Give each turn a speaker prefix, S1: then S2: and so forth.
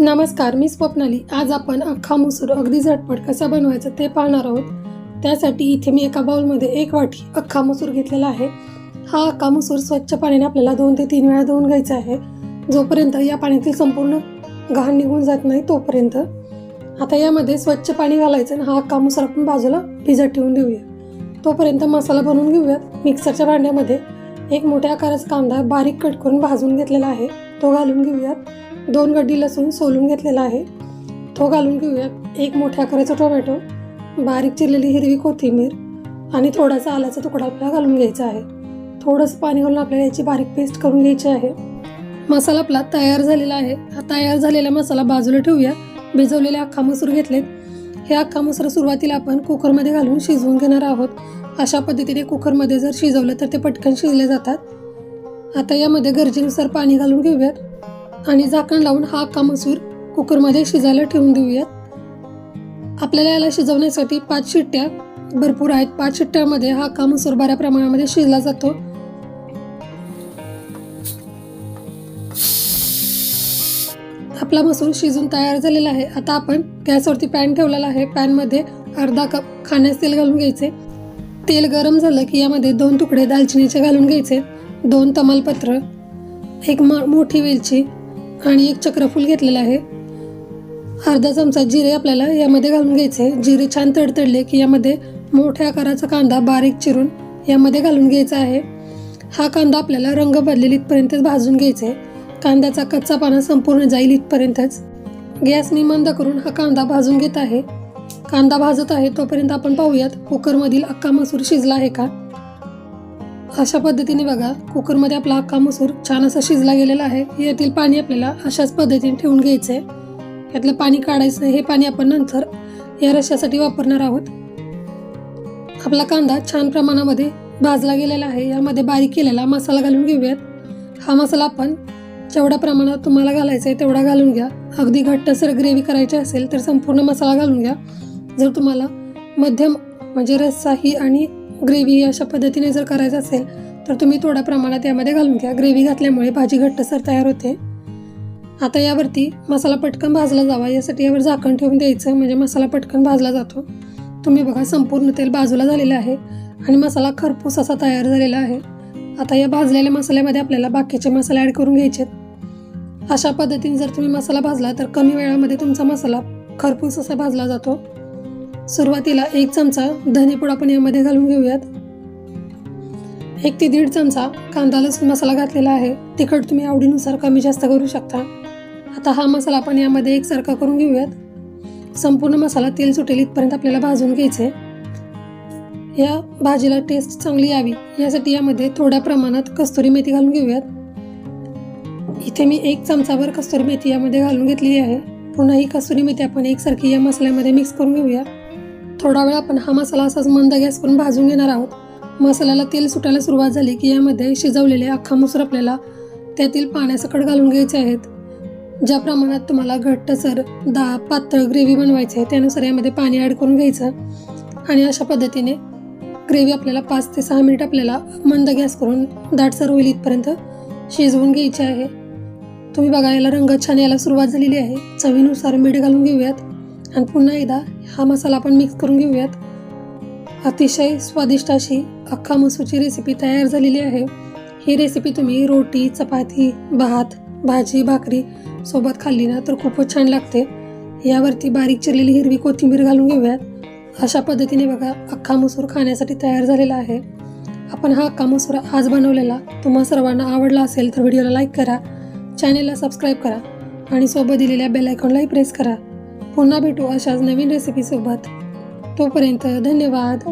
S1: नमस्कार मी स्वप्नाली. आज आपण अख्खा मसूर अगदी झटपट कसा बनवायचा ते पाहणार आहोत. त्यासाठी इथे मी एका बाउलमध्ये एक वाटी अख्खा मसूर घेतलेला आहे. हा अख्खा मसूर स्वच्छ पाण्याने आपल्याला दोन ते तीन वेळा धुवून घ्यायचा आहे. जोपर्यंत या पाण्यातील संपूर्ण घाण निघून जात नाही तोपर्यंत. आता यामध्ये स्वच्छ पाणी घालायचं आणि हा अख्खा मसूर आपण बाजूला भिजत ठेवून देऊया. तोपर्यंत मसाला बनवून घेऊयात. मिक्सरच्या भांड्यामध्ये एक मोठ्या आकाराचा कांदा बारीक कट करून भाजून घेतलेला आहे. तो घालून घेऊयात. दोन गड्डी लसूण सोलून घेतलेला आहे. तो घालून घेऊयात एक मोठ्या आकाराचा टोमॅटो बारीक चिरलेली हिरवी कोथिंबीर आणि थोडासा आल्याचा तुकडा आपल्याला घालून घ्यायचा आहे. थोडंसं पाणी घालून आपल्याला याची बारीक पेस्ट करून घ्यायची आहे. मसाला आपला तयार झालेला आहे. हा तयार झालेला मसाला बाजूला ठेवूया. भिजवलेले अख्खा मसूर घेतलेत. हे अख्खा मसूर सुरुवातीला आपण कुकरमध्ये घालून शिजवून घेणार आहोत. अशा पद्धतीने कुकरमध्ये जर शिजवलं तर ते पटकन शिजले जातात. आता यामध्ये गरजेनुसार पाणी घालून घेऊयात. आणि झाकण लावून हा अख्खा मसूर कुकरमध्ये शिजायला ठेवून देऊयात. आपल्याला याला शिजवण्यासाठी पाच शिट्ट्या भरपूर आहेत. पाच शिट्ट्यामध्ये हा अख्खा मसूर बऱ्या प्रमाणामध्ये शिजला जातो. आपला मसूर शिजून तयार झालेला आहे. आता आपण गॅसवरती पॅन ठेवलेला आहे. पॅनमध्ये अर्धा कप खाण्यास तेल घालून घ्यायचे. तेल गरम झालं की यामध्ये दोन तुकडे दालचिनीचे घालून घ्यायचे. दोन तमालपत्र एक म मोठी वेलची आणि एक चक्रफूल घेतलेलं आहे. अर्धा चमचा जिरे आपल्याला यामध्ये घालून घ्यायचे. जिरे छान तडतडले की यामध्ये मोठ्या आकाराचा कांदा बारीक चिरून यामध्ये घालून घ्यायचा आहे. हा कांदा आपल्याला रंग बदलेल इथपर्यंतच भाजून घ्यायचा. आहे कांद्याचा कच्चा पाना संपूर्ण जाईल इथपर्यंतच. गॅस मी मंद करून हा कांदा भाजून घेत आहे. कांदा भाजत आहे तोपर्यंत आपण पाहूयात कुकरमधील अक्का मसूर शिजला आहे का? अशा पद्धतीने बघा कुकरमध्ये आपला अख्खा मसूर छान असा शिजला गेलेला आहे. यातील पाणी आपल्याला अशाच पद्धतीने ठेवून घ्यायचं. आहे यातलं पाणी काढायचं. हे पाणी आपण नंतर या रश्यासाठी वापरणार आहोत. आपला कांदा छान प्रमाणामध्ये भाजला गेलेला आहे. यामध्ये बारीक केलेला मसाला घालून घेऊयात. हा मसाला आपण जेवढ्या प्रमाणात तुम्हाला घालायचा आहे तेवढा घालून घ्या. अगदी घट्टसर ग्रेव्ही करायची असेल तर संपूर्ण मसाला घालून घ्या. जर तुम्हाला मध्यम म्हणजे रस्साही आणि ग्रेव्ही अशा पद्धतीने जर करायचं असेल तर तुम्ही थोड्या प्रमाणात यामध्ये घालून घ्या. ग्रेव्ही घातल्यामुळे भाजी घट्टसर तयार होते. आता यावरती मसाला पटकन भाजला जावा. यासाठी यावर झाकण ठेवून द्यायचं. म्हणजे मसाला पटकन भाजला जातो. तुम्ही बघा संपूर्ण तेल बाजूला झालेलं आहे आणि मसाला खरपूस असा तयार झालेला आहे. आता या भाजलेल्या मसाल्यामध्ये आपल्याला बाकीचे मसाले ॲड करून घ्यायचे अशा पद्धतीने जर तुम्ही मसाला भाजला तर कमी वेळामध्ये तुमचा मसाला खरपूस असा भाजला जातो. सुरुवातीला एक चमचा धनेपूड आपण यामध्ये घालून घेऊयात. एक ते दीड चमचा कांदा लसूण मसाला घातलेला आहे. तिखट तुम्ही आवडीनुसार कमी जास्त करू शकता. आता हा मसाला आपण यामध्ये एकसारखा करून घेऊयात. संपूर्ण मसाला तेल सुटेल इथपर्यंत आपल्याला भाजून घ्यायचे. या भाजीला टेस्ट चांगली यावी यासाठी यामध्ये थोड्या प्रमाणात कस्तुरी मेथी घालून घेऊयात. इथे मी एक चमचाभर कस्तुरी मेथी यामध्ये घालून घेतलेली आहे. पुन्हा ही कस्तुरी मेथी आपण एकसारखी या मसाल्यामध्ये मिक्स करून घेऊया. थोडा वेळ आपण हा मसाला असाच मंद गॅस करून भाजून घेणार आहोत. मसाल्याला तेल सुटायला सुरुवात झाली की यामध्ये शिजवलेले अख्खा मसूर आपल्याला त्यातील पाण्यासकट घालून घ्यायचे आहेत. ज्या प्रमाणात तुम्हाला घट्टसर दा पातळ ग्रेव्ही बनवायची आहे त्यानुसार यामध्ये पाणी ॲड करून घ्यायचं. आणि अशा पद्धतीने ग्रेव्ही आपल्याला पाच ते सहा मिनिट आपल्याला मंद गॅस करून दाटसर होईल इथपर्यंत शिजवून घ्यायची आहे. तुम्ही बघा याला रंग छान यायला सुरुवात झालेली आहे. चवीनुसार मीठ घालून घेऊयात. आणि पुन्हा एकदा हा मसाला आपण मिक्स करून घेऊयात. अतिशय स्वादिष्ट अशी अख्खा मसूरची रेसिपी तयार झालेली आहे. ही रेसिपी तुम्ही रोटी चपाती भात भाजी भाकरी सोबत खाल्ली ना तर खूपच छान लागते. यावरती बारीक चिरलेली हिरवी कोथिंबीर घालून घेऊयात. अशा पद्धतीने बघा अख्खा मसूर खाण्यासाठी तयार झालेला आहे. आपण हा अख्खा मसूर आज बनवलेला तुम्हा सर्वांना आवडला असेल तर व्हिडिओला लाईक करा. चॅनेलला सबस्क्राईब करा आणि सोबत दिलेल्या बेल आयकॉनलाही प्रेस करा. पुन्हा भेटू अशाच नवीन रेसिपीसोबत तोपर्यंत धन्यवाद.